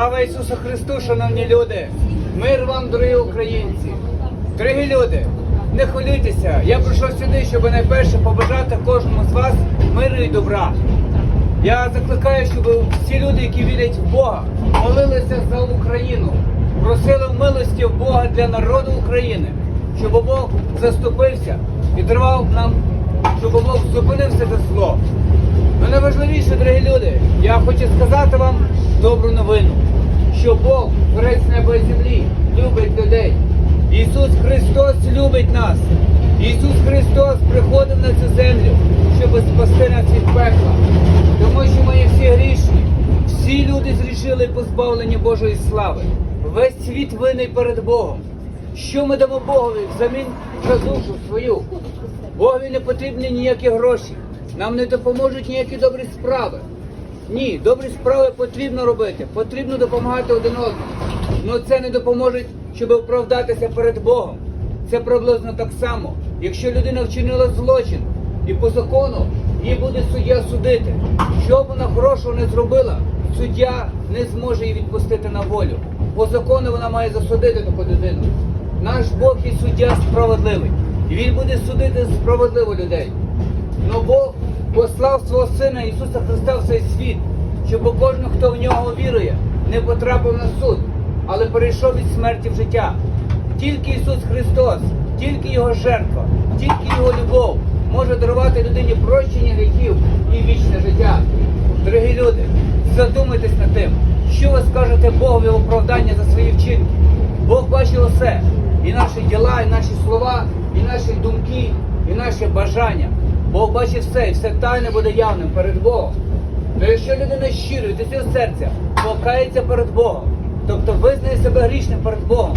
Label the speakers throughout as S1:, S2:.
S1: Слава Ісусу Христу, шановні люди! Мир вам, дорогі українці! Дорогі люди, не хвилюйтеся. Я прийшов сюди, щоб найперше побажати кожному з вас миру і добра. Я закликаю, щоб всі люди, які вірять в Бога, молилися за Україну, просили милості в Бога для народу України, щоб Бог заступився і тривав нам, щоб Бог зупинив це зло. Ну найважливіше, дорогі люди, я хочу сказати вам добру новину, що Бог, творець неба і землі, любить людей. Ісус Христос любить нас. Ісус Христос приходив на цю землю, щоб спасти нас від пекла. Тому що ми є всі грішні. Всі люди зрішили позбавлені Божої слави. Весь світ винний перед Богом. Що ми дамо Богові взамін за свою? Богові не потрібні ніякі гроші. Нам не допоможуть ніякі добрі справи. Ні, добрі справи потрібно робити, потрібно допомагати один одному. Але це не допоможе, щоб оправдатися перед Богом. Це приблизно так само. Якщо людина вчинила злочин і по закону її буде суддя судити. Що б вона хорошого не зробила, суддя не зможе її відпустити на волю. По закону вона має засудити таку людину. Наш Бог і суддя справедливий. І він буде судити справедливо людей. Но Бог послав свого Сина Ісуса Христа в цей світ, щоб кожен, хто в нього вірує, не потрапив на суд, але перейшов від смерті в життя. Тільки Ісус Христос, тільки Його жертва, тільки Його любов може дарувати людині прощення гріхів і вічне життя. Дорогі люди, задумайтесь над тим, що ви скажете Богові в оправдання за свої вчинки. Бог бачить усе, і наші діла, і наші слова, і наші думки, і наші бажання. Бог бачить все, і все тайне буде явним перед Богом. То якщо людина щиро від усього серця покається перед Богом, тобто визнає себе грішним перед Богом,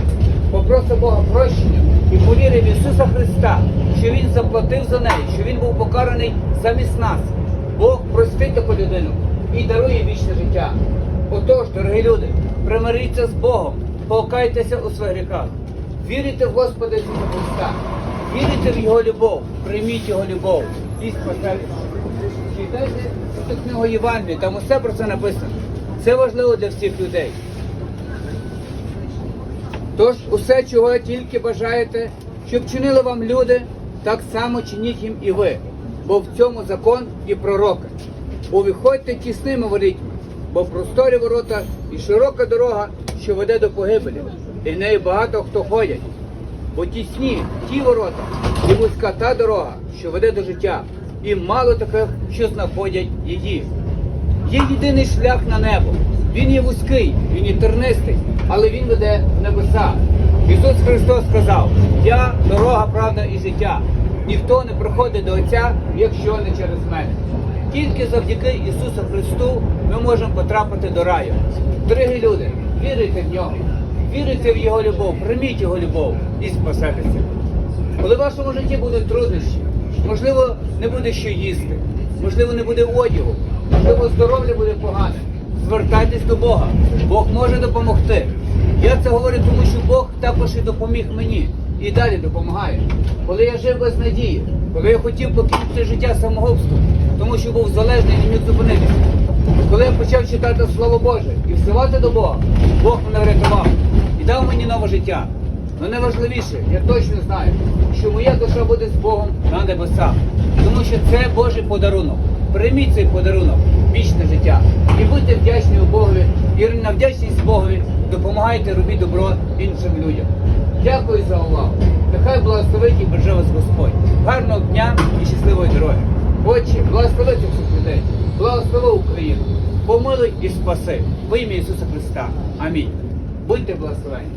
S1: попросить Бога прощення і повірить в Ісуса Христа, що Він заплатив за неї, що Він був покараний замість нас. Бог простить таку людину і дарує вічне життя. Отож, дорогі люди, примиріться з Богом, покайтеся у своїх гріхах, вірите в Господа Ісуса Христа, вірите в Його любов, прийміть Його любов і спасайтеся. Читайте книгу Євангелії, там усе про це написано. Це важливо для всіх людей. Тож усе, чого тільки бажаєте, щоб чинили вам люди, так само чиніть їм і ви, бо в цьому закон і пророки. Увіходьте тісними ворітьми, бо просторі ворота і широка дорога, що веде до погибелі, і в неї багато хто ходять. Бо тісні ті ворота, і вузька та дорога, що веде до життя, і мало таких, що знаходять її. Є єдиний шлях на небо. Він є вузький, він є тернистий, але він веде в небеса. Ісус Христос сказав: Я дорога, правда і життя. Ніхто не приходить до Отця, якщо не через мене. Тільки завдяки Ісусу Христу ми можемо потрапити до раю. Дорогі люди, вірите в нього, вірите в Його любов, прийміть Його любов і спасетеся. Коли в вашому житті будуть труднощі, можливо, не буде що їсти, можливо, не буде одягу, можливо, здоров'я буде погане. Звертайтесь до Бога. Бог може допомогти. Я це говорю, тому що Бог також і допоміг мені і далі допомагає. Коли я жив без надії, коли я хотів покинути життя самогубством, тому що був залежний і не міг зупинитися. Коли я почав читати Слово Боже і всивати до Бога, Бог мене врятував і дав мені нове життя. Ну найважливіше, я точно знаю, що моя душа буде з Богом на небесах, тому що це Божий подарунок. Прийміть цей подарунок, вічне життя. І будьте вдячні Богові, і на вдячність Богові допомагайте робіть добро іншим людям. Дякую за увагу. Нехай благословить і береже вас Господь. Гарного дня і щасливої дороги. Отче, благослови всіх людей, благослови Україну, помилуй і спаси. Во ім'я Ісуса Христа. Амінь. Будьте благословені.